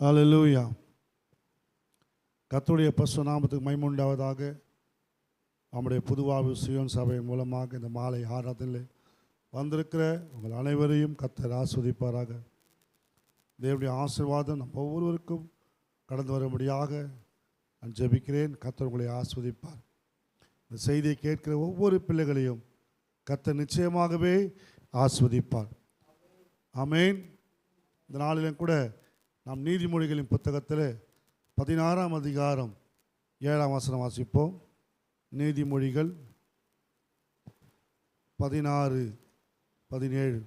அலலூயா கத்துடைய பசு நாமத்துக்கு மைமுண்டாவதாக நம்முடைய புதுவாழ்வு சியோன் சபை மூலமாக இந்த மாலை ஆராதனில் வந்திருக்கிற உங்கள் அனைவரையும் கர்த்தர் ஆஸ்வதிப்பாராக. தேவனுடைய ஆசீர்வாதம் நம் ஒவ்வொருவருக்கும் கடந்து வரும்படியாக நான் ஜெபிக்கிறேன். கத்தர் உங்களை ஆஸ்வதிப்பார். இந்த செய்தியை கேட்கிற ஒவ்வொரு பிள்ளைகளையும் கத்தர் நிச்சயமாகவே ஆஸ்வதிப்பார். ஆமென். இந்த நாளிலும் கூட நாம் நீதிமொழிகளின் புத்தகத்தில் பதினாறாம் அதிகாரம் ஏழாம் வசனம் வாசிப்போம். நீதிமொழிகள் பதினாறு பதினேழு.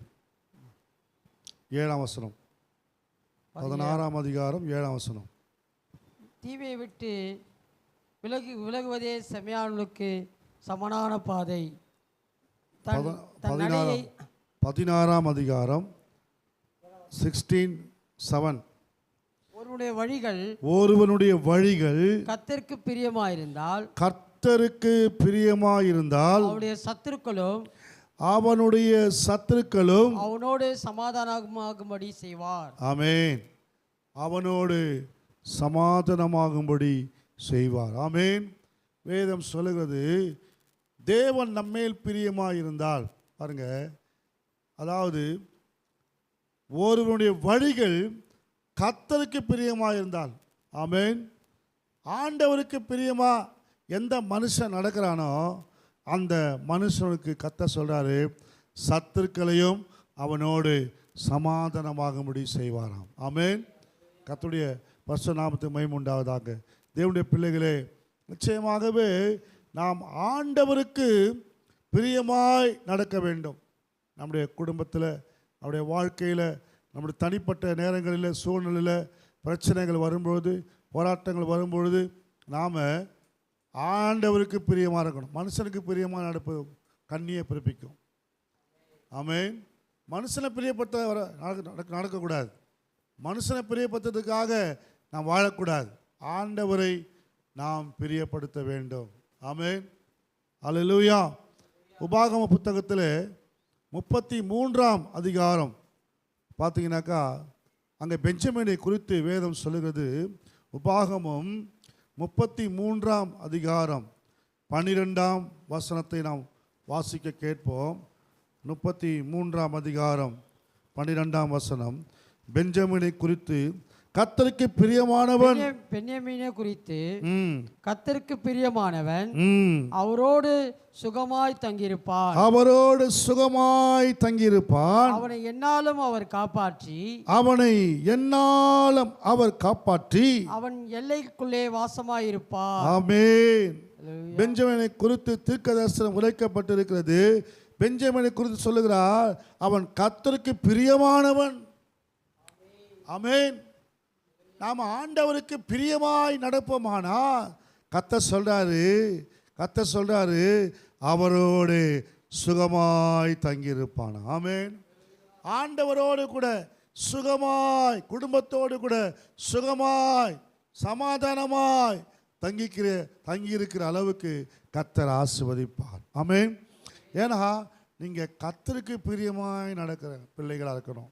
ஏழாம் வசனம். பதினாறாம் அதிகாரம் ஏழாம் வசனம். தீமையை விட்டு விலகு விலகுவதே செமையானுக்கு சமனான பாதை. பதினாறாம் பதினாறாம் அதிகாரம் சிக்ஸ்டீன் செவன் ஒருவனுடைய வழிகள் ஒருவனுடைய வழிகள் கத்திற்கு பிரியமாயிருந்தால் கர்த்தருக்கு பிரியமாயிருந்தால் அவனுடைய சத்துருக்களும் அவனுடைய சத்துருக்களும் அவனோடு சமாதானமாகும்படி செய்வார். ஆமென். அவனோடு சமாதானமாகும்படி செய்வார். ஆமென். வேதம் சொல்லுகிறது தேவன் நம்மேல் பிரியமாயிருந்தால். பாருங்க. அதாவது ஒருவனுடைய வழிகள் கத்தருக்கு பிரியமாக இருந்தால் ஆமேன். ஆண்டவருக்கு பிரியமாக எந்த மனுஷன் நடக்கிறானோ அந்த மனுஷனுக்கு கத்த சொல்கிறாரு சத்துருக்களையும் அவனோடு சமாதானமாகும்படி செய்வாராம். ஆமேன். கத்துடைய பரிசு நாமத்துக்கு மைமுண்டாவதாக தேவனுடைய பிள்ளைகளே நிச்சயமாகவே நாம் ஆண்டவருக்கு பிரியமாய் நடக்க வேண்டும். நம்முடைய குடும்பத்தில் நம்முடைய வாழ்க்கையில் நம்முடைய தனிப்பட்ட நேரங்களில் சூழ்நிலையில் பிரச்சனைகள் வரும்பொழுது போராட்டங்கள் வரும்பொழுது நாம் ஆண்டவருக்கு பிரியமாக இருக்கணும். மனுஷனுக்கு பிரியமாக நடப்பு கண்ணியை பிறப்பிக்கும். ஆமென். மனுஷனை பிரியப்பட்ட வர நடக்க நடக்க- நடக்கக்கூடாது. மனுஷனை பிரியப்படுத்துறதுக்காக நாம் வாழக்கூடாது. ஆண்டவரை நாம் பிரியப்படுத்த வேண்டும். ஆமென். அல்லேலூயா உபாகம புத்தகத்தில் முப்பத்தி மூன்றாம் அதிகாரம். பார்த்தீங்கன்னாக்கா அங்கே பெஞ்சமினை குறித்து வேதம் சொல்லுகிறது. உபாகமும் முப்பத்தி மூன்றாம் அதிகாரம் பன்னிரெண்டாம் வசனத்தை நாம் வாசிக்க கேட்போம். முப்பத்தி மூன்றாம் அதிகாரம் பன்னிரெண்டாம் வசனம். பெஞ்சமினை குறித்து கத்தருக்கு பிரியமானவன். பென்யமீனை குறித்து கத்தருக்கு பிரியமானவன் அவரோடு சுகமாய் தங்கியிருப்பான். அவரோடு சுகமாய் தங்கியிருப்பான். அவனை என்னாலும் அவர் காப்பாற்றி. அவனை என்னாலும் அவர் காப்பாற்றி. அவன் எல்லைக்குள்ளே வாசமாயிருப்பார் ஆமென். பெஞ்சமினை குறித்து தீர்க்கதரிசனம் உரைக்கப்பட்டிருக்கிறது பெஞ்சமினை குறித்து சொல்லுகிறார் அவன் கர்த்தருக்கு பிரியமானவன். ஆமென். நாம் ஆண்டவருக்கு பிரியமாய் நடப்போமானா கத்த சொல்கிறாரு கத்த சொல்கிறாரு அவரோடு சுகமாய் தங்கியிருப்பான். ஆமேன். ஆண்டவரோடு கூட சுகமாய் குடும்பத்தோடு கூட சுகமாய் சமாதானமாய் தங்கிக்கிற தங்கியிருக்கிற அளவுக்கு கத்தர் ஆசிர்வதிப்பார். ஆமேன். ஏன்னா நீங்கள் கத்தருக்கு பிரியமாய் நடக்கிற பிள்ளைகளாக இருக்கணும்.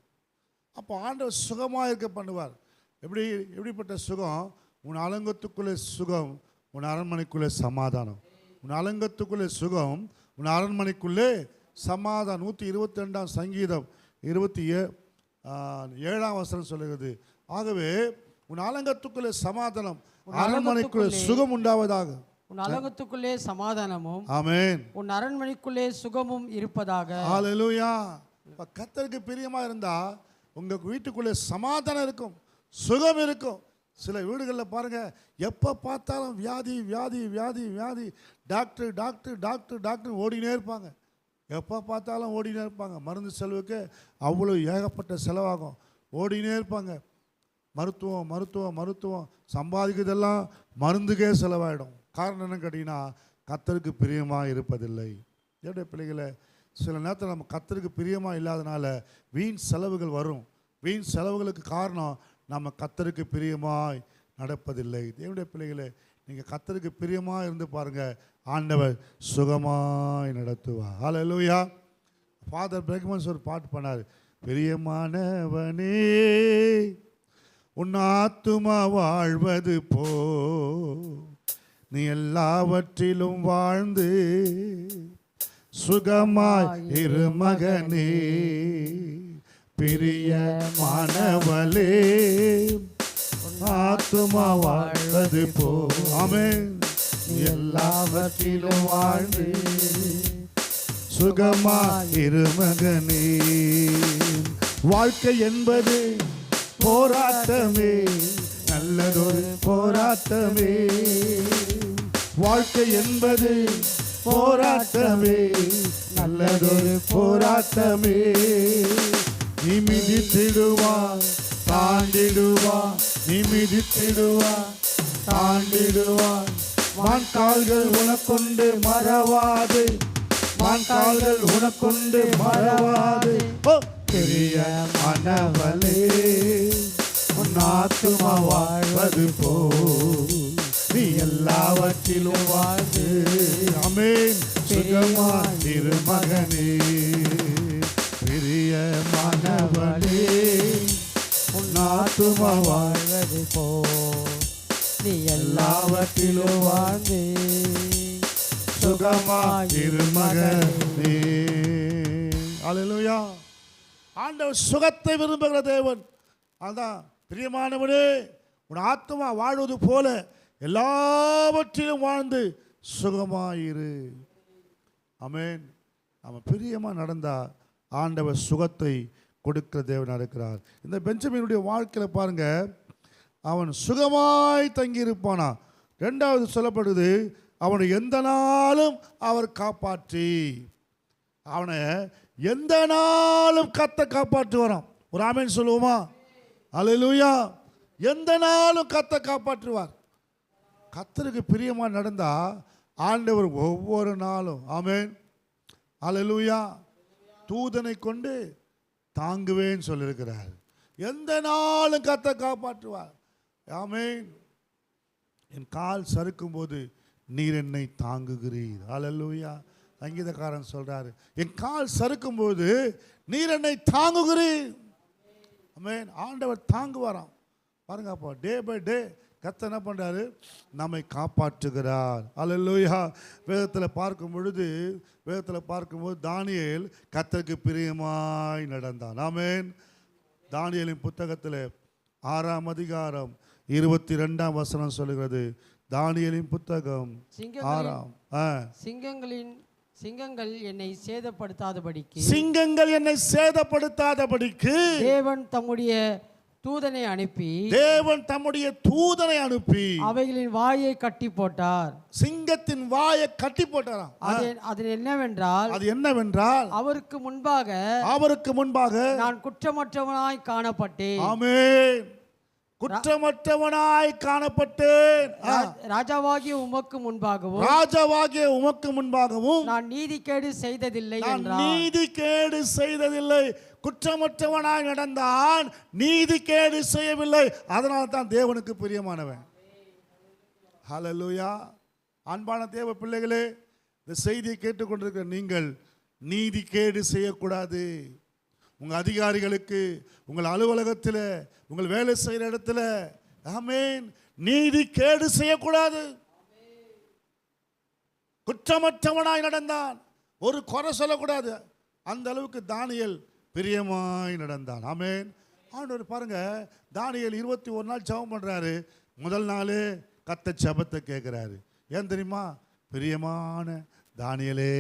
அப்போ ஆண்டவர் சுகமாக இருக்க பண்ணுவார். எப்படி எப்படிப்பட்ட சுகம்? உன் அலங்கத்துக்குள்ளே சுகம் உன் அரண்மனைக்குள்ளே சமாதானம். உன் அலங்கத்துக்குள்ளே சுகம் உன் அரண்மனைக்குள்ளே சமாதானம். நூற்றி இருபத்தி ரெண்டாம் சங்கீதம் இருபத்தி ஏ ஏழாம் வசனம் சொல்லுகிறது. ஆகவே உன் அலங்கத்துக்குள்ளே சமாதானம் அரண்மனைக்குள்ளே சுகம் உண்டாவதாக. உன் அலங்கத்துக்குள்ளே சமாதானமும் ஆமென். உன் அரண்மனைக்குள்ளே சுகமும் இருப்பதாக. ஹalleluya. கத்தருக்கு பிரியமா இருந்தா உங்க வீட்டுக்குள்ளே சமாதானம் இருக்கும். சுகம் இருக்கும். சில வீடுகளில் பாருங்கள் எப்போ பார்த்தாலும் வியாதி வியாதி வியாதி வியாதி. டாக்டர் டாக்டர் டாக்டர் டாக்டர் ஓடினே இருப்பாங்க. எப்போ பார்த்தாலும் ஓடினே இருப்பாங்க. மருந்து செலவுக்கு அவ்வளோ ஏகப்பட்ட செலவாகும். ஓடினே இருப்பாங்க. மருத்துவம் மருத்துவம் மருத்துவம். சம்பாதிக்கிறதெல்லாம் மருந்துக்கே செலவாயிடும். காரணம் என்னன்னு கேட்டிங்கன்னா கத்தருக்கு பிரியமாக இருப்பதில்லை. என்னுடைய பிள்ளைகளை சில நேரத்தில் நம்ம கத்தருக்கு பிரியமாக இல்லாதனால வீண் செலவுகள் வரும். வீண் செலவுகளுக்கு காரணம் நம்ம கத்தருக்கு பிரியமாய் நடப்பதில்லை. தேவனுடைய பிள்ளைகளே நீங்கள் கத்தருக்கு பிரியமாக இருந்து பாருங்க. ஆண்டவர் சுகமாய் நடத்துவார். ஹalleluya ஃபாதர் பிரேக்மன்ஸ் ஒரு பாட்டு பண்ணார் பிரியமானவனே உன் ஆத்துமா வாழ்வது போ. நீ எல்லாவற்றிலும் வாழ்ந்து சுகமாய் இரு மகனே. பிரிய மாணவலே ஆத்துமா வாழ்வது போ. எல்லாவற்றிலும் வாழ்ந்து சுகமா இருமகனே வாழ்க்கை என்பது போராட்டமே நல்லதொரு போராட்டமே. வாழ்க்கை என்பது போராட்டமே நல்லதொரு போராட்டமே. நிமிதித்திடுவா தாண்டிடுவா நிமிதித்திடுவா நீ மிதித்திடுவான் தாண்டிடுவான் வான்கால்கள் உனக்கொண்டு மறவாது வான்கால்கள் உனக்கொண்டு மறவாது. பெரிய மனவலே உன்னாத்துமா வாழ்வது போ. நீ எல்லாவற்றிலும் வாழ்ந்து அமேன். சுகமா திருமகனே மகனே பெரிய உன் ஆத்துமா வாழ்வது போ. நீ எல்லாவற்றிலும் வாழ்ந்தே. சுகமா இரு மகனே. அல்லேலூயா ஆண்டவர் சுகத்தை விரும்புகிற தேவன். அதான் பிரியமானவனே உன் ஆத்மா வாழ்வது போல எல்லாவற்றிலும் வாழ்ந்து சுகமாயிரு. ஆமென். அவன் பிரியமாக நடந்தா ஆண்டவர் சுகத்தை கொடுக்கிற தேவனாக இருக்கிறார். இந்த பெஞ்சமினுடைய வாழ்க்கையில் பாருங்க அவன் சுகமாய் தங்கியிருப்பானா? ரெண்டாவது சொல்லப்படுது அவனை எந்த நாளும் அவர் காப்பாற்றி அவனை எந்த நாளும் கத்த காப்பாற்றி வரான். ஒரு ஆமேன் சொல்லுவோமா? அலையிலூயா எந்த நாளும் கத்த காப்பாற்றுவார். கத்தருக்கு பிரியமா நடந்தால் ஆண்டவர் ஒவ்வொரு நாளும் ஆமேன். அலையிலூயா தூதனை கொண்டு தாங்குவேன்னு சொல்லியிருக்கிறார். எந்த நாளும் கத்த காப்பாற்றுவார். ஆமென். என் கால் சறுக்கும் போது நீர் என்னை தாங்குகிறீர். அலல்லூயா சங்கீதக்காரன் சொல்றாரு என் கால் சறுக்கும் போது நீர் என்னை தாங்குகிறீர். ஆமென். ஆண்டவர் தாங்குவாராம். பாருங்க அப்போ டே பை டே கத்த என்ன பண்றாரு? நம்மை காப்பாற்றுகிறார். அல்லேலூயா வேதத்தில் பார்க்கும் பொழுது வேதத்தில் பார்க்கும்போது தானியேல் கத்தருக்கு பிரியமாய் நடந்தான். ஆமென் தானியேலின் புத்தகத்தில் ஆறாம் அதிகாரம் இருபத்தி ரெண்டாம் வசனம் சொல்லுகிறது. தானியேலின் புத்தகம் ஆறாம். சிங்கங்களின் சிங்கங்கள் என்னை சேதப்படுத்தாதபடிக்கு சிங்கங்கள் என்னை சேதப்படுத்தாதபடிக்கு தேவன் தம்முடைய தூதனை அனுப்பி தேவன் தம்முடைய தூதனை அனுப்பி அவைகளின் வாயை கட்டி போட்டார். சிங்கத்தின் வாயை கட்டி போட்டாராம். அது அது என்னவென்றால் அது என்னவென்றால் அவருக்கு முன்பாக அவருக்கு முன்பாக நான் குற்றமற்றவனாய் காணப்பட்டேன். ஆமென். குற்றமற்றவனாய் காணப்பட்டேன். ராஜாவாகிய உமக்கு முன்பாகவும் ராஜாவாகிய உமக்கு முன்பாகவும் நான் நீதிகேடு செய்ததில்லை நான் என்றார் நீதி கேடு செய்ததில்லை குற்றமற்றவனாய் நடந்தான் நீதி கேடு செய்யவில்லை. அதனால தான் தேவனுக்கு பிரியமானவன். ஹலலூயா அன்பான தேவ பிள்ளைகளே இந்த செய்தியை கேட்டுக்கொண்டிருக்கிற நீங்கள் நீதி கேடு செய்யக்கூடாது. உங்கள் அதிகாரிகளுக்கு உங்கள் அலுவலகத்தில் உங்கள் வேலை செய்கிற இடத்துல ஆமேன் நீதி கேடு செய்யக்கூடாது. குற்றமற்றவனாய் நடந்தான். ஒரு குறை சொல்லக்கூடாது. அந்த அளவுக்கு தானியல் பிரியமாய் நடந்தான். ஆமேன். ஆண்டவர் பாருங்க தானியல் இருபத்தி ஒரு நாள் ஜெபம் பண்ணுறாரு முதல் நாளே கத்த சபத்தை கேட்குறாரு. ஏன் தெரியுமா? பிரியமான தானியலே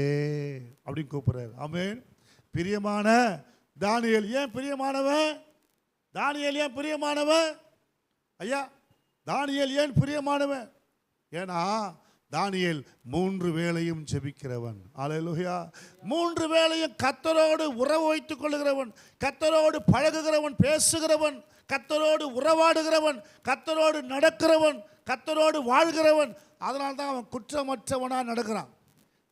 அப்படின்னு கூப்பிட்றாரு. ஆமேன். பிரியமான தானியல் ஏன் பிரியமானவன் தானியல் ஏன் பிரியமானவன் ஐயா தானியல் ஏன் பிரியமானவன் ஏன்னா தானியல் மூன்று வேளையும் ஜெபிக்கிறவன். அல்லேலூயா மூன்று வேளையும் கத்தரோடு உறவு வைத்துக் கொள்ளுகிறவன். கத்தரோடு பழகுகிறவன் பேசுகிறவன். கத்தரோடு உறவாடுகிறவன். கத்தரோடு நடக்கிறவன். கத்தரோடு வாழ்கிறவன். அதனால தான் அவன் குற்றமற்றவனாக நடக்கிறான்.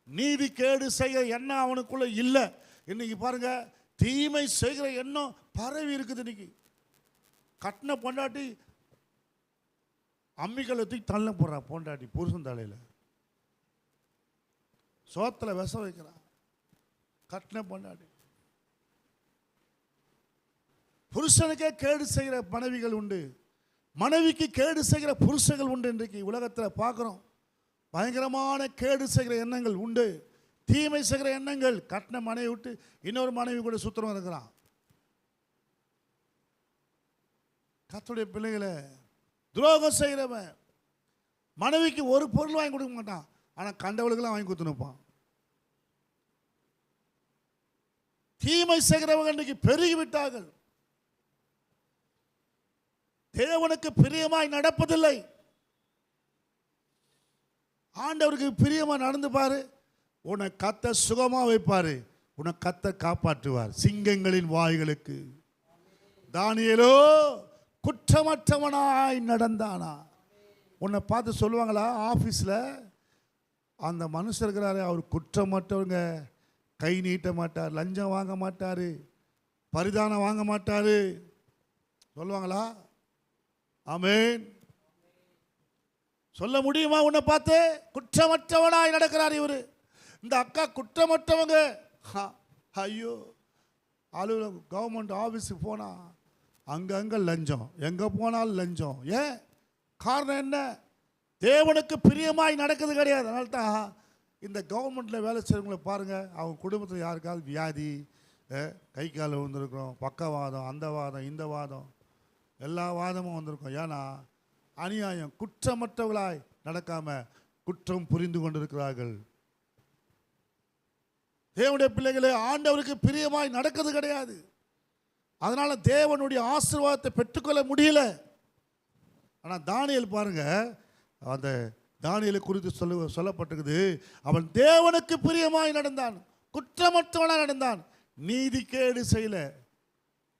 நீதி கேடு செய்ய எண்ணம் அவனுக்குள்ளே இல்லை. இன்னைக்கு பாருங்க தீமை செய்கிற எண்ணம் பரவி இருக்குது இன்னைக்கு. கட்டின பொண்டாட்டி அம்மிகளை தூக்கி தள்ள போடுறா பொண்டாட்டி புருஷன் தலையில். சோத்தில் விஷம் வைக்கிறான். கட்டின பொண்டாடி புருஷனுக்கே கேடு செய்கிற மனைவிகள் உண்டு. மனைவிக்கு கேடு செய்கிற புருஷர்கள் உண்டு இன்றைக்கு உலகத்தில் பார்க்குறோம். பயங்கரமான கேடு செய்கிற எண்ணங்கள் உண்டு. தீமை செய்கிற எண்ணங்கள். கட்டின மனைவி விட்டு இன்னொரு மனைவி கூட சுத்தரம் இருக்கிறான். கத்துடைய பிள்ளைகளை துரோகம் செய்கிறவன் மனைவிக்கு ஒரு பொருள் வாங்கி கொடுக்க மாட்டான். ஆனால் கண்டவளுக்கெல்லாம் வாங்கி கொடுத்துனுப்பான். தீமை செய்கிறவங்க இன்றைக்கு பெருகி விட்டார்கள். தேவனுக்கு பிரியமாய் நடப்பதில்லை. ஆண்டவருக்கு பிரியமா நடந்து பாரு. உன்னை கத்த சுகமா வைப்பாரு. உன்னை கத்த காப்பாற்றுவார் சிங்கங்களின் வாய்களுக்கு. தானியலோ குற்றமற்றவனாய் நடந்தானா? உன்னை பார்த்து சொல்லுவாங்களா? ஆஃபீஸில் அந்த மனுஷர் இருக்கிறாரு அவர் குற்றமற்றவங்க கை நீட்ட மாட்டார் லஞ்சம் வாங்க மாட்டார் பரிதானம் வாங்க மாட்டார். சொல்லுவாங்களா? ஆமேன். சொல்ல முடியுமா உன்னை பார்த்து? குற்றமற்றவனாய் நடக்கிறார் இவர். இந்த அக்கா குற்றமற்றவங்க. ஹா, ஐயோ. அலுவலகம் கவர்மெண்ட் ஆஃபீஸுக்கு போனால் அங்கங்கே லஞ்சம். எங்கே போனாலும் லஞ்சம். ஏன்? காரணம் என்ன? தேவனுக்கு பிரியமாய் நடக்கிறது கிடையாது. அதனால தான் இந்த கவர்மெண்ட்டில் வேலை செய்கிறவங்களை பாருங்கள் அவங்க குடும்பத்தில் யாருக்காவது வியாதி கை கால் வந்திருக்கிறோம் பக்கவாதம் அந்த வாதம் இந்த வாதம் எல்லா வாதமும் வந்திருக்கும். ஏன்னா அநியாயம் குற்றமற்றவர்களாய் நடக்காமல் குற்றம் புரிந்து கொண்டிருக்கிறார்கள். தேவனுடைய பிள்ளைகளே ஆண்டவருக்கு பிரியமாய் நடக்கிறது கிடையாது. அதனால் தேவனுடைய ஆசீர்வாதத்தை பெற்றுக்கொள்ள முடியல. ஆனால் தானியல் பாருங்கள் அந்த தானியலை குறித்து சொல்ல சொல்லப்பட்டிருக்குது. அவன் தேவனுக்கு பிரியமாய் நடந்தான். குற்றமற்றவனாக நடந்தான். நீதிக்கேடு செய்யல.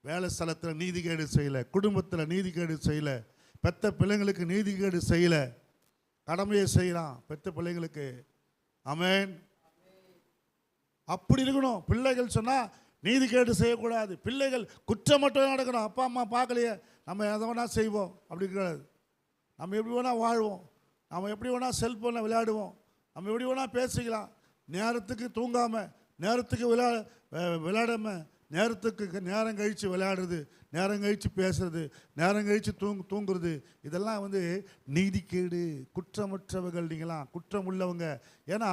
வேலை ஸ்தலத்தில் நீதிகேடு செய்யல. குடும்பத்தில் நீதிகேடு செய்யல. பெத்த பிள்ளைங்களுக்கு நீதிகேடு செய்யலை. கடமையை செய்கிறான் பெத்த பிள்ளைங்களுக்கு. அமேன் அப்படி இருக்கணும். பிள்ளைகள் சொன்னால் நீதிகேடு செய்யக்கூடாது. பிள்ளைகள் குற்றமற்ற நடக்கணும். அப்பா அம்மா பார்க்கலையே. நம்ம எதை வேணால் செய்வோம். அப்படி கிடையாது. நம்ம எப்படி வேணால் வாழ்வோம். நம்ம எப்படி வேணால் செல்ஃபோனில் விளையாடுவோம். நம்ம எப்படி வேணால் பேசிக்கலாம். நேரத்துக்கு தூங்காமல் நேரத்துக்கு விளையாட விளையாடாமல் விளையாடாம நேரத்துக்கு நேரம் கழித்து விளையாடுறது நேரம் கழித்து பேசுறது நேரம் கழித்து தூங்கு தூங்குறது இதெல்லாம் வந்து நீதிக்கேடு குற்றமற்றவர்கள் நீங்களாம் குற்றம் உள்ளவங்க ஏன்னா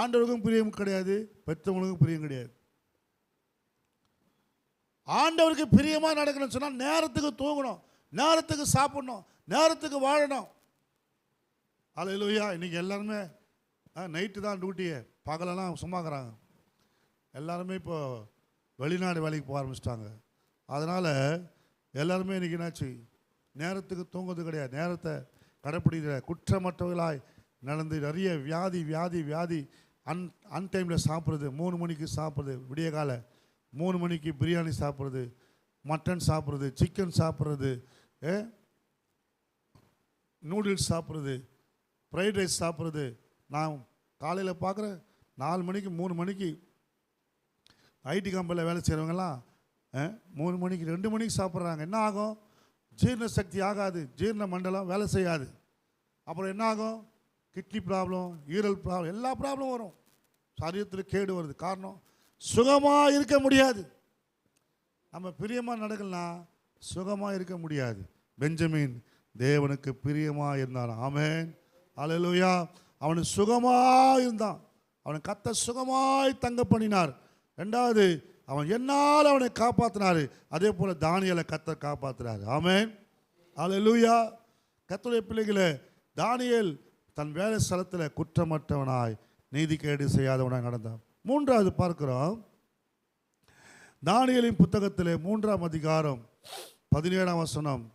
ஆண்டவருக்கும் பிரியம் கிடையாது பெற்றவங்களுக்கும் பிரியம் கிடையாது. ஆண்டவருக்கு பிரியமாக நடக்கணும்னு சொன்னால் நேரத்துக்கு தூங்கணும் நேரத்துக்கு சாப்பிடணும் நேரத்துக்கு வாழணும். அலையிலோயா இன்னைக்கு எல்லாருமே நைட்டு தான் டியூட்டியே பகலெல்லாம் சும்மாக்குறாங்க. எல்லாருமே இப்போது வெளிநாடு வேலைக்கு போக ஆரம்பிச்சிட்டாங்க. அதனால் எல்லாருமே இன்றைக்கி என்னாச்சு? நேரத்துக்கு தூங்குறது கிடையாது. நேரத்தை கடைப்பிடிக்கிற குற்றமற்றவர்களாய் நடந்து நிறைய வியாதி வியாதி வியாதி அன் அன்டைமில் சாப்பிட்றது மூணு மணிக்கு சாப்பிட்றது விடிய காலை மூணு மணிக்கு பிரியாணி சாப்பிட்றது மட்டன் சாப்பிட்றது சிக்கன் சாப்பிட்றது நூடுல்ஸ் சாப்பிட்றது ஃப்ரைட் ரைஸ் சாப்பிட்றது. நான் காலையில் பார்க்குறேன் நாலு மணிக்கு மூணு மணிக்கு ஐடி கம்பெனியில் வேலை செய்கிறவங்கலாம் மூணு மணிக்கு ரெண்டு மணிக்கு சாப்பிட்றாங்க. என்ன ஆகும்? ஜீரண சக்தி ஆகாது. ஜீரண மண்டலம் வேலை செய்யாது. அப்புறம் என்ன ஆகும்? கிட்னி ப்ராப்ளம் ஈரல் ப்ராப்ளம் எல்லா ப்ராப்ளம் வரும். சரீரத்தில் கேடு வருது. காரணம் சுகமாக இருக்க முடியாது. நம்ம பிரியமாக நடக்கலனா சுகமாக இருக்க முடியாது. பெஞ்சமின் தேவனுக்கு பிரியமாக இருந்தான் ஆமேன். அலலுயா அவன் சுகமாக இருந்தான். அவனை கத்த சுகமாய் தங்க பண்ணினார். ரெண்டாவது அவன் என்னால் அவனை காப்பாற்றினார் அதே போல் தானியலை கத்த காப்பாற்றினார் ஆமேன். அலலுயா கத்துடைய பிள்ளைகளை தானியல் தன் வேலை ஸ்தலத்தில் குற்றமற்றவனாய் நீதிக்கேடு செய்யாதவனாய் நடந்தான். மூன்றாவது பார்க்கிறோம். தானியலின் புத்தகத்தில் மூன்றாம் அதிகாரம் பதினேழாம் வசனம்.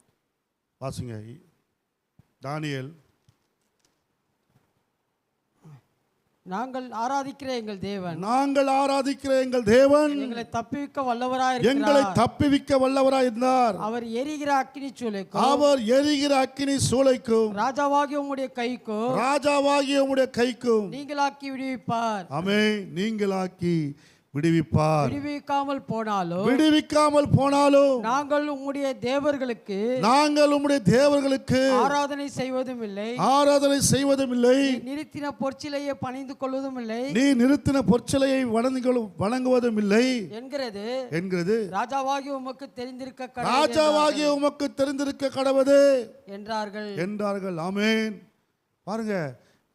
வாசிங்க. தானியல் நாங்கள் ஆராதிக்கிற எங்கள் தேவன். நாங்கள் ஆராதிக்கிற எங்கள் தேவன். எங்களை தப்பிக்க வல்லவராய் எங்களை தப்பிவிக்க வல்லவராய் இருந்தார். அவர் எரிகிற அக்கினி சூளைக்கும். அவர் எரிகிற அக்கினி சூளைக்கும். ராஜாவாகிய உம்முடைய கைக்கும். ராஜாவாகிய உம்முடைய கைக்கும். நீங்களாக்கி விடுவிப்பார். அமே நீங்களாக்கி விடுவிப்பார். விடுவிக்காமல் போனாலும் விடுவிக்காமல் போனாலும் நாங்கள் உம்முடைய தேவர்களுக்கு நாங்கள் உம்முடைய தேவர்களுக்கு ஆராதனை செய்வதும் இல்லை. ஆராதனை செய்வதும் இல்லை. நிறுத்தின பொற்சிலையை பணிந்து கொள்வதும் இல்லை. நீ நிறுத்தின பொற்சிலையை வணங்குவதும் இல்லை. என்கிறது என்கிறது. ராஜாவாகி உமக்கு தெரிந்திருக்க ராஜாவாகிய உமக்கு தெரிந்திருக்க கடவுது என்றார்கள். என்றார்கள். ஆமென். பாருங்க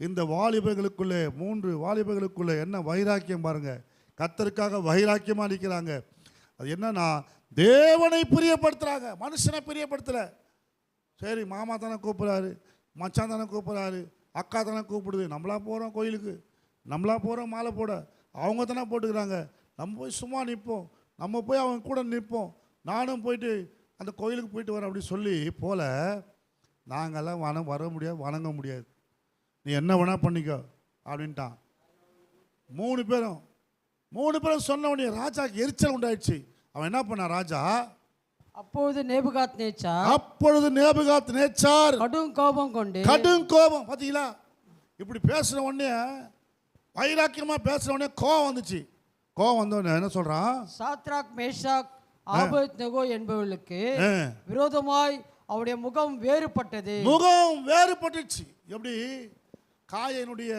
இந்த வாலிபர்களுக்குள்ளே மூன்று வாலிபர்களுக்குள்ளே என்ன வைராக்கியம் பாருங்க. கத்தருக்காக வைராக்கியமாக நிற்கிறாங்க அது என்னன்னா தேவனை பிரியப்படுத்துகிறாங்க மனுஷனை பிரியப்படுத்தலை. சரி மாமா தானே கூப்பிட்றாரு மச்சான் தானே கூப்பிட்றாரு அக்கா தானே கூப்பிடுது. நம்மளா போகிறோம் கோயிலுக்கு. நம்மளா போகிறோம் மாலை போட. அவங்க தானே போட்டுக்கிறாங்க. நம்ம போய் சும்மா நிற்போம். நம்ம போய் அவங்க கூட நிற்போம். நானும் போயிட்டு அந்த கோயிலுக்கு போயிட்டு வரேன் அப்படின்னு சொல்லி போல நாங்கள்லாம் வண வர முடியாது வணங்க முடியாது. நீ என்ன வேணால் பண்ணிக்கோ அப்படின்ட்டான். மூணு பேரும். மூணு பேரும் சொன்ன உடனே ராஜாக்கு எரிச்சல் உண்டாயிடுச்சு. அவன் என்ன பண்ணான் ராஜா? அப்பொழுது நேபுகாத் நேச்சா அப்பொழுது நேபுகாத் நேச்சார் கடும் கோபம் கொண்டு கடும் கோபம். பார்த்தீங்களா இப்படி பேசுன உடனே வைராக்கியமா பேசுன உடனே கோபம் வந்துச்சு. கோபம் வந்த உடனே என்ன சொல்றான்? சாத்ராக் மேஷாக் ஆபத் நெகோ என்பவர்களுக்கு விரோதமாய் அவருடைய முகம் வேறுபட்டது. முகம் வேறுபட்டுச்சு. எப்படி? காயனுடைய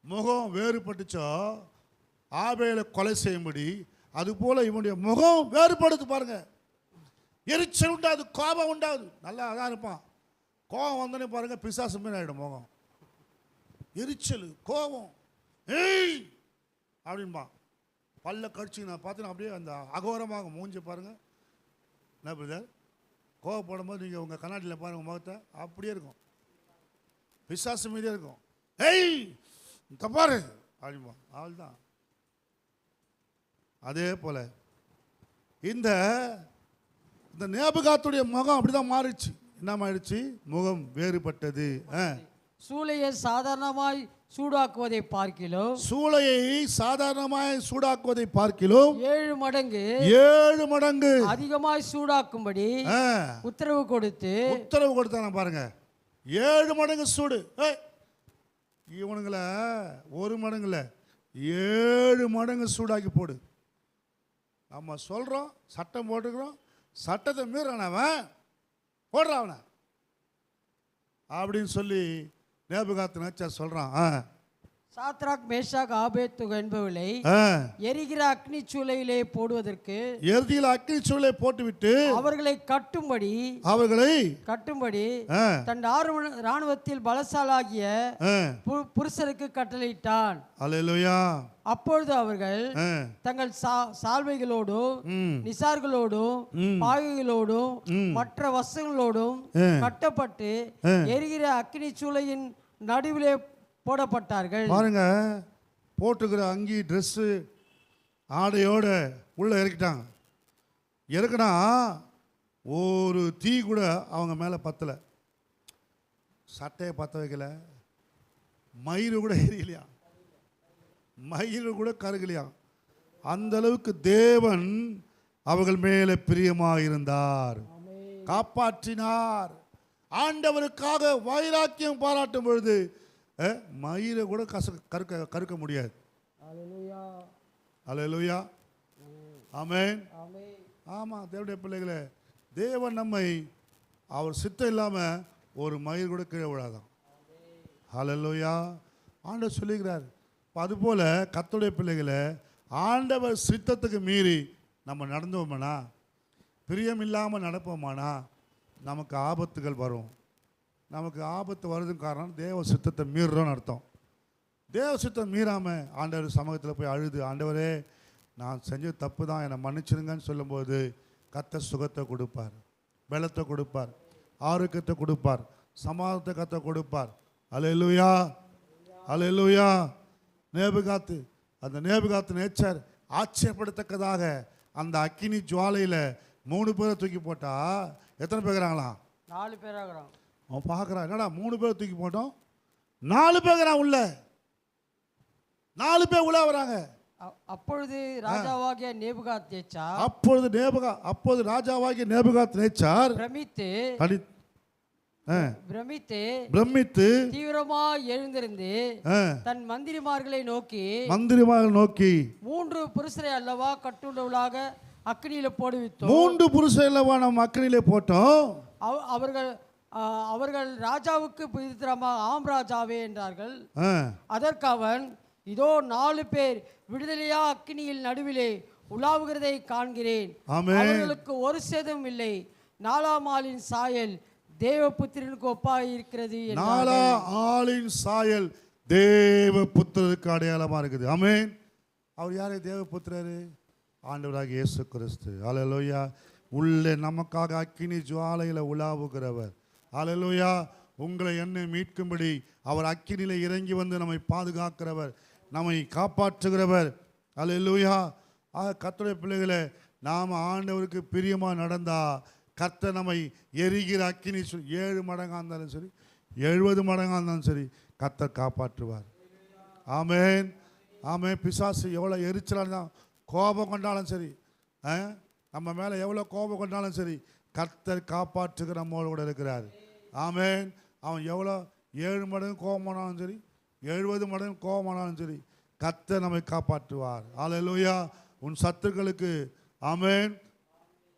முகம் வேறுபட்டுச்சோ? ஆபேலை கொலை செய்யும்படி அதுபோல் இவனுடைய முகம் வேறுபடுது பாருங்கள் எரிச்சல் உண்டாது கோபம் உண்டாது. நல்லா அதான் இருப்பான். கோபம் வந்தோடனே பாருங்கள் பிசாசு மீன் ஆகிடும் முகம். எரிச்சல் கோபம். ஏய்! அப்படின்பா பல்ல கடிச்சு நான் பார்த்தேன் அப்படியே அந்த அகோரமாக மூஞ்சி பாருங்கள் என்ன பிரதர் கோவப்படும் போது நீங்கள் உங்கள் கண்ணாடியில் பாருங்கள் முகத்தை. அப்படியே இருக்கும். பிசாசு மீதே இருக்கும். ஏய்! இந்த பாரு! அவள் தான் அதே போல இந்த இந்த நேபுகாத்துடைய முகம் அப்படிதான் மாறிடுச்சு. என்ன மாறிடுச்சு முகம் வேறுபட்டது. சூளையை சாதாரணமாய் சூடாக்குவதை பார்க்கிலும் சூளையை சாதாரணமாய் சூடாக்குவதை பார்க்கிலும் ஏழு மடங்கு ஏழு மடங்கு அதிகமாய் சூடாக்கும்படி உத்தரவு கொடுத்து உத்தரவு கொடுத்தாங்க பாருங்க. ஏழு மடங்கு சூடு. இவனுங்கள ஒரு மடங்குல ஏழு மடங்கு சூடாக்கி போடு. நம்ம சொல்கிறோம் சட்டம் போட்டுக்கிறோம் சட்டத்தை மீறான அவன் போடுறான் அவனை. அப்படின்னு சொல்லி நேபுகாத்து நேச்சர் சொல்கிறான் ஆ. சாத்ராக் மேஷாக் ஆபேத் என்பவளை எரிகிற அக்னி சூளையிலே போடுவதற்கு இறுதியில் அக்கினி சூளை போட்டுவிட்டு அவர்களை கட்டும்படி அவர்களை கட்டும்படி தன் ராணுவத்தில் பலசாலாகிய புருஷருக்கு கட்டளையிட்டான் அப்பொழுது அவர்கள் தங்கள் சால்வைகளோடும் நிசார்களோடும். பாகைகளோடும். மற்ற வஸ்துகளோடும் ஆ. கட்டப்பட்டு. எரிகிற அக்கினி சூளையின் நடுவிலே போடப்பட்டார்கள். பாருங்க போட்டுக்கிற அங்கி ட்ரெஸ்ஸு ஆடையோட உள்ளே இறக்கிட்டாங்க. இறக்குனா ஒரு தீ கூட அவங்க மேலே பத்தலை. சட்டையை பற்ற வைக்கல. மயிறு கூட எரியலையா? மயிறு கூட கருகலையா? அந்த அளவுக்கு தேவன் அவர்கள் மேலே பிரியமாக இருந்தார் காப்பாற்றினார். ஆண்டவருக்காக வைராக்கியம் பாராட்டும் பொழுது மயிரை கூட கச கருக்க கருக்க முடியாது. அல்லேலூயா ஆமென் ஆமாம் தேவனுடைய பிள்ளைகளே தேவன் நம்மை அவர் சித்தம் இல்லாமல் ஒரு மயிர் கூட கீழே விழாதான் ஹalleluya ஆண்டவர் சொல்லுகிறார் இப்போ அதுபோல் கர்த்தருடைய பிள்ளைகளை ஆண்டவர் சித்தத்துக்கு மீறி நம்ம நடந்தோம்னா? பிரியம் இல்லாமல் நடப்போமானா? நமக்கு ஆபத்துகள் வரும். நமக்கு ஆபத்து வருதுன்னு காரணம் தேவ சித்தத்தை மீறுறோன்னு அர்த்தம். தேவ சித்தம் மீறாமல் ஆண்டவர் சமூகத்தில் போய் அழுது ஆண்டவரே நான் செஞ்ச தப்பு தான் என்னை மன்னிச்சிருங்கன்னு சொல்லும்போது கத்த சுகத்தை கொடுப்பார் பலத்தை கொடுப்பார் ஆரோக்கியத்தை கொடுப்பார் சமாதத்தை கத்த கொடுப்பார். அலையலுயா அலையலுயா நேபுகாத்து அந்த நேபுகாத்து நேச்சர் ஆச்சரியப்படத்தக்கதாக அந்த அக்கினி ஜுவாலையில் மூணு பேரை தூக்கி போட்டால் எத்தனை பேர் நாலு பேராகிறான் அவன் பார்க்குறான் என்னடா மூணு பேர் தூக்கி போட்டோம்? நாலு பேருங்கிறான் உள்ள. நாலு பேர் உள்ள வராங்க. அப்பொழுது ராஜாவாகிய நேபுகாத் தேச்சா அப்பொழுது நேபகா அப்போது ராஜாவாகிய நேபுகாத் நேச்சார் பிரமித்து தனி பிரமித்து பிரமித்து தீவிரமா எழுந்திருந்து தன் மந்திரிமார்களை நோக்கி மந்திரிமாக நோக்கி மூன்று புருஷரை அல்லவா கட்டுண்டவளாக அக்னியில போடுவித்தோம்? மூன்று புருஷன் அல்லவா நம்ம அக்கனிலே போட்டோம்? அவ- அவர்கள் அவர்கள் ராஜாவுக்கு பிடித்தமாக ஆம் ராஜாவே என்றார்கள். அதற்கு அவன் இதோ நாலு பேர் விடுதலையா அக்னியில் நடுவிலே உலாவுகிறதை காண்கிறேன். அவர்களுக்கு ஒரு சேதம் இல்லை. நாலாம் ஆளின் சாயல் தேவபுத்திரனுக்கு ஒப்பாக இருக்கிறது. நாலா ஆளின் சாயல் தேவ புத்திரருக்கு அடையாளமா இருக்குது. ஆமென். அவர் யாரு? தேவ புத்திரரு ஆண்டவராக இயேசு கிறிஸ்து. அலலோயா உள்ளே நமக்காக அக்கினி ஜுவாலையில உலாவுகிறவர். அலலுயா உங்களை என்னை மீட்கும்படி அவர் அக்கினியில் இறங்கி வந்து நம்மை பாதுகாக்கிறவர் நம்மை காப்பாற்றுகிறவர். அலலுயா ஆக பிள்ளைகளை நாம் ஆண்டவருக்கு பிரியமாக நடந்தா கர்த்த நம்மை எரிகிற அக்கினி சொல் ஏழு மடங்காக இருந்தாலும் சரி எழுபது மடங்காக இருந்தாலும் சரி கர்த்தர் காப்பாற்றுவார். ஆமேன். ஆமே பிசாசு எவ்வளோ எரிச்சலாக இருந்தால் கோபம் கொண்டாலும் சரி ஆ? நம்ம மேலே எவ்வளோ கோபம் கொண்டாலும் சரி கர்த்தர் காப்பாற்றுகிற நம்மளோட கூட இருக்கிறார். ஆமேன். அவன் எவ்வளோ? ஏழு மடங்கு கோபமானாலும் சரி எழுபது மடங்கு கோபமானாலும் சரி கத்தை நம்மை காப்பாற்றுவார். ஆலையிலூயா உன் சத்துருக்களுக்கு ஆமேன்.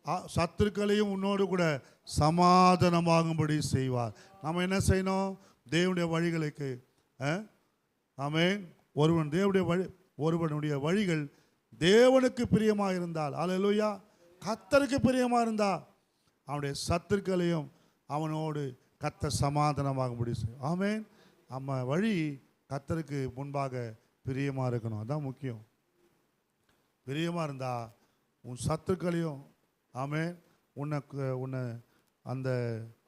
ஆ- சத்துருக்களையும் உன்னோடு கூட சமாதானமாகும்படி செய்வார். நம்ம என்ன செய்யணும்? தேவனுடைய வழிகளுக்கு ஆ? ஒருவன் தேவனுடைய வழி ஒருவனுடைய வழிகள் தேவனுக்கு பிரியமாக இருந்தால் அல்லேலூயா கத்தருக்கு பிரியமாக இருந்தா அவனுடைய சத்துருக்களையும் அவனோடு கத்த சமாதானமாக செய்யும் ஆமேன். நம்ம வழி கத்தருக்கு முன்பாக பிரியமாக இருக்கணும். அதுதான் முக்கியம். பிரியமாக இருந்தால் உன் சத்துக்களையும் ஆமே உன்னை உன்னை அந்த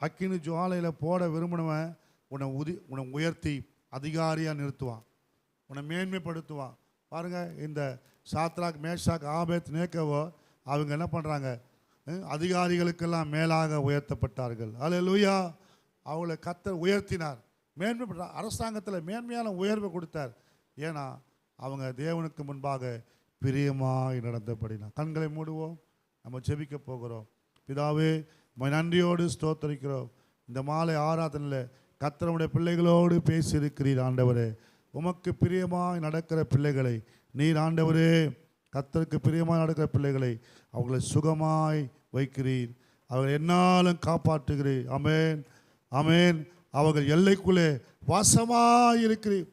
அக்கினி ஜுவாலையில் போட விரும்பினவன் உன்னை உதி உன்னை உயர்த்தி அதிகாரியாக நிறுத்துவான். உன்னை மேன்மைப்படுத்துவான். பாருங்க இந்த சாத்ராக் மேஷாக் ஆபேத் நேக்கவோ அவங்க என்ன பண்ணுறாங்க அதிகாரிகளுக்கெல்லாம் மேலாக உயர்த்தப்பட்டார்கள். அல்லேலூயா அவங்கள கத்தர் உயர்த்தினார். மேன்மை அரசாங்கத்தில் மேன்மையான உயர்வை கொடுத்தார். ஏன்னா அவங்க தேவனுக்கு முன்பாக பிரியமாய் நடந்தபடினா கண்களை மூடுவோம். நம்ம செபிக்க போகிறோம். பிதாவே நன்றியோடு ஸ்தோத்தரிக்கிறோம். இந்த மாலை ஆராதனையில் கத்தருடைய பிள்ளைகளோடு பேசியிருக்கிறீர் ஆண்டவரே. உமக்கு பிரியமாய் நடக்கிற பிள்ளைகளை நீர் ஆண்டவரே கத்தருக்கு பிரியமாய் நடக்கிற பிள்ளைகளை அவங்களை சுகமாய் வைக்கிறீர். அவர்கள் என்னாலும் காப்பாற்றுகிறீர். அமேன் அமேன் அவர்கள் எல்லைக்குள்ளே வாசமாக இருக்கிறீர்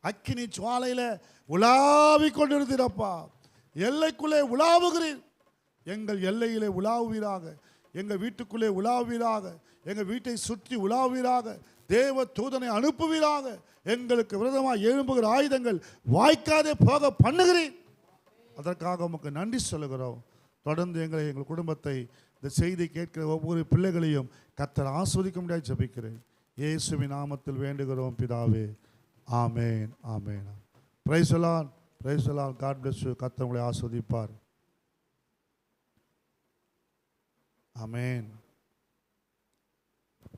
அக்கினி சுவாலையில் உலாவிக் கொண்டிருந்தீரப்பா. எல்லைக்குள்ளே உலாவுகிறீர். எங்கள் எல்லையிலே உலாவுவீராக. எங்கள் வீட்டுக்குள்ளே உலாவுவீராக. எங்கள் வீட்டை சுற்றி உலாவுவீராக. தேவ தூதனை அனுப்புவீராக. எங்களுக்கு விரதமாக எழும்புகிற ஆயுதங்கள் வாய்க்காதே போக பண்ணுகிறேன் அதற்காக உமக்கு நன்றி சொல்லுகிறோம். தொடர்ந்து எங்களை எங்கள் குடும்பத்தை இந்த செய்தி கேட்கிற ஒவ்வொரு பிள்ளைகளையும் கத்தர் ஆஸ்வதிக்க முடியாது ஜபிக்கிறேன். இயேசுவி நாமத்தில் வேண்டுகிறோம் பிதாவே. ஆமேன் ஆமேன். பிரைசலான் பிரைசலான் காட் பிளஸ் கத்தர் உங்களை ஆஸ்வதிப்பார். ஆமேன்.